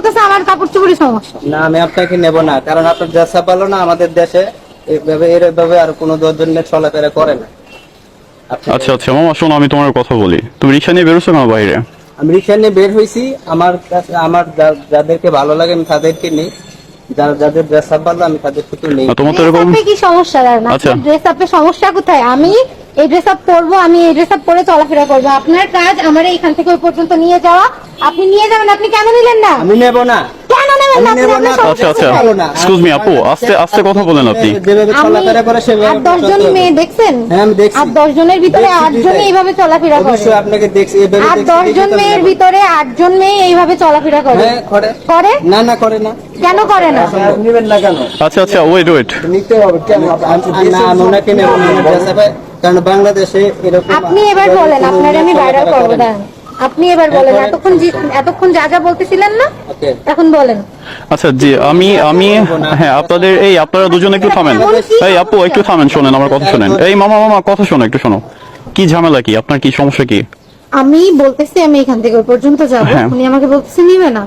বলতেছে আমার কাপড় চোপড়ের সমস্যা। না আমি আপনাকে নেব না কারণ আপনার দেশা ভালো না আমাদের দেশে এইভাবে এভাবে আর কোনো দশজন চলাফেরা করে না। আচ্ছা আচ্ছা মামা শোনো আমি তোমার কথা বলি। তুমি রিক্সা নিয়ে বেরোছো না বাইরে? আমি রিক্সা নিয়ে বের হয়েছি আমার কাছে আমার যাদেরকে ভালো লাগে আমি তাদেরকে নেই। যারা যাদের ড্রেস আপ ভালো আমি তাদের শুধু নেই। তোমার তো ড্রেস এরকম কি সমস্যা? দাঁড়ান আচ্ছা। ড্রেস আপে সমস্যা কোথায়? আমি এই ড্রেস আপ পরবো, আমি এই ড্রেস আপ পরে চলাফেরা করব। আপনার কাজ আমার এইখান থেকে ওই পর্যন্ত নিয়ে যাওয়া। আপনি নিয়ে যাবেন, আপনি কেন নিলেন না? আমি নেব না। আচ্ছা আচ্ছা। কোথায়? ভালো না। এক্সকিউজ মি আপু আস্তে আস্তে কথা বলেন আপনি। চলাফেরা করে সেভাবে আট দশ জন মেয়ে দেখছেন? হ্যাঁ, আমি দেখছি। আট দশ জনের ভিতরে দেখছি, আট এইভাবে চলাফেরা করে। অবশ্যই আপনাকে দেখছি এভাবে আট দেখছি, জন মেয়ের ভিতরে আট জন মেয়ে এইভাবে চলাফেরা করে। হ্যাঁ করে। করে? না না করে না। কেন করে না? নেবেন না কেন? আচ্ছা আচ্ছা ওয়েট ওয়েট নিতে হবে কেন? না ওনাকে নেব না আমার dress up-এ, কারণ বাংলাদেশে এরকম আপনি এবার বলেন আপনার আমি ভাইরাল চলাফেরা করব না। আপনি এবার বলেন। এতক্ষণ এতক্ষণ যা যা বলতেছিলেন না এখন বলেন। আচ্ছা জি আমি আমি হ্যাঁ আপনাদের এই আপনারা দুজন একটু থামেন। এই আপু একটু থামেন শোনেন আমার কথা শোনেন। এই মামা মামা কথা শোনো একটু শোনো। কি ঝামেলা কি? আপনার কি সমস্যা কি? আমি বলতেছি আমি এখান থেকে ওই পর্যন্ত যাব। হ্যাঁ। উনি আমাকে বলতেছে নিবে না।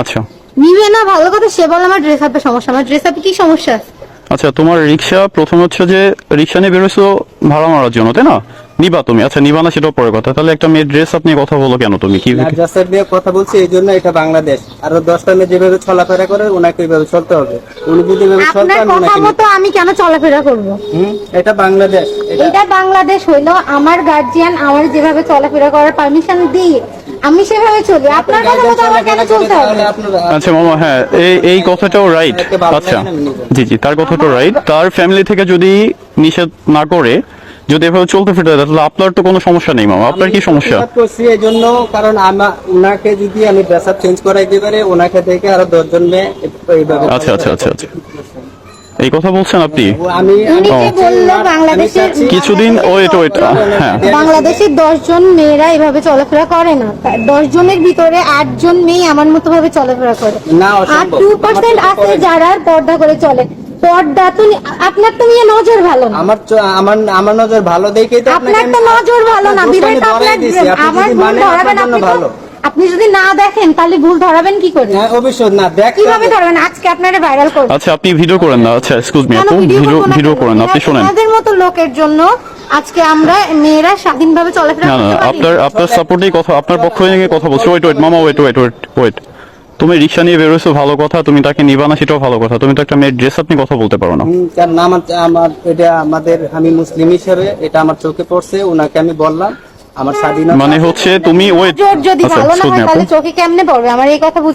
আচ্ছা। নিবে না ভালো কথা সে বলে আমার ড্রেস আপে সমস্যা। আমার ড্রেস আপে কি সমস্যা আছে? আচ্ছা তোমার রিক্সা প্রথম হচ্ছে যে রিক্সা নিয়ে বেরোছো ভাড়া মারার জন্য তাই না? নিবা তুমি। আচ্ছা নিবা না সেটাও পরে কথা। তাহলে একটা মেয়ের ড্রেস আপনি কথা বলো কেন তুমি? কি dress নিয়ে কথা বলছি এই জন্য এটা বাংলাদেশ। আরও দশটা মেয়ে যেভাবে চলাফেরা করে ওনাকে ওইভাবে চলতে হবে। উনি যদি এভাবে চলতে আপনার আমি কথা ওনাকে মতো আমি কেন চলাফেরা করব? হুম, এটা বাংলাদেশ এটা এটা বাংলাদেশ হইল আমার গার্জিয়ান আমার যেভাবে চলাফেরা করার পারমিশন দিয়ে। আমি সেভাবে চলি। আপনার কথা মতো আমার কেন চলতে হবে। আচ্ছা মামা হ্যাঁ এই এই কথাটাও রাইট আচ্ছা। জি জি তার কথাটাও রাইট তার ফ্যামিলি থেকে যদি নিষেধ না করে যদি এভাবে চলতে ফিরতে তাহলে আপনার তো কোনো সমস্যা নেই মামা। আপনার কি সমস্যা? করছি এই জন্য কারণ আমা উনাকে যদি আমি ড্রেস আপ চেঞ্জ করাই দিতে পারি ওনাকে থেকে আরও দশজন মেয়ে আচ্ছা আচ্ছা আচ্ছা আচ্ছা। এই কথা বলছেন আপনি? কিছুদিন ওয়েট ওয়েট হ্যাঁ। বাংলাদেশের দশ জন মেয়েরা এভাবে চলাফেরা করে না। দশ জনের ভিতরে আট জন মেয়ে আমার মতো ভাবে চলাফেরা করে। না, আর টু পার্সেন্ট আছে যারা পর্দা করে চলে। পর্দা তো আপনার তো নিয়ে নজর ভালো না। আমার আমার আমার নজর ভালো দেখেই তো আপনার তো নজর ভালো না। বিধায় আপনার আমার ধরাবেন আপনি ভালো। আপনি যদি না দেখেন তাহলে ভুল ধরাবেন কি করে? হ্যাঁ অবশ্যই না দেখ কীভাবে ধরবেন? আজকে আপনারা ভাইরাল করবেন আচ্ছা আপনি ভিডিও করেন না। আচ্ছা এক্সকিউজ মি আপু ভিডিও ভিডিও? করেন আপনি শোনেন। আপনাদের মতো লোকের জন্য আজকে আমরা মেয়েরা স্বাধীনভাবে চলাফেরা করতে পারি। আপনার আপনার সাপোর্টেই কথা আপনার পক্ষ থেকে কথা বলছি। ওয়েট ওয়েট মামা ওয়েট ওয়েট ওয়েট ওয়েট তুমি রিক্সা নিয়ে বেরোছো ভালো কথা। তুমি তাকে নিবা না সেটাও ভালো কথা। তুমি তো একটা মেয়ের ড্রেস আপনি কথা বলতে পারো না। কারণ আমার আমার এটা আমাদের আমি মুসলিম হিসেবে এটা আমার চোখে পড়ছে ওনাকে আমি বললাম। আমার স্বাধীনতা মানে হচ্ছে তুমি জোর যদি আচ্ছা ভালো না হয় তাহলে চোখে কেমনে পড়বে? আমার এই কথা বুঝে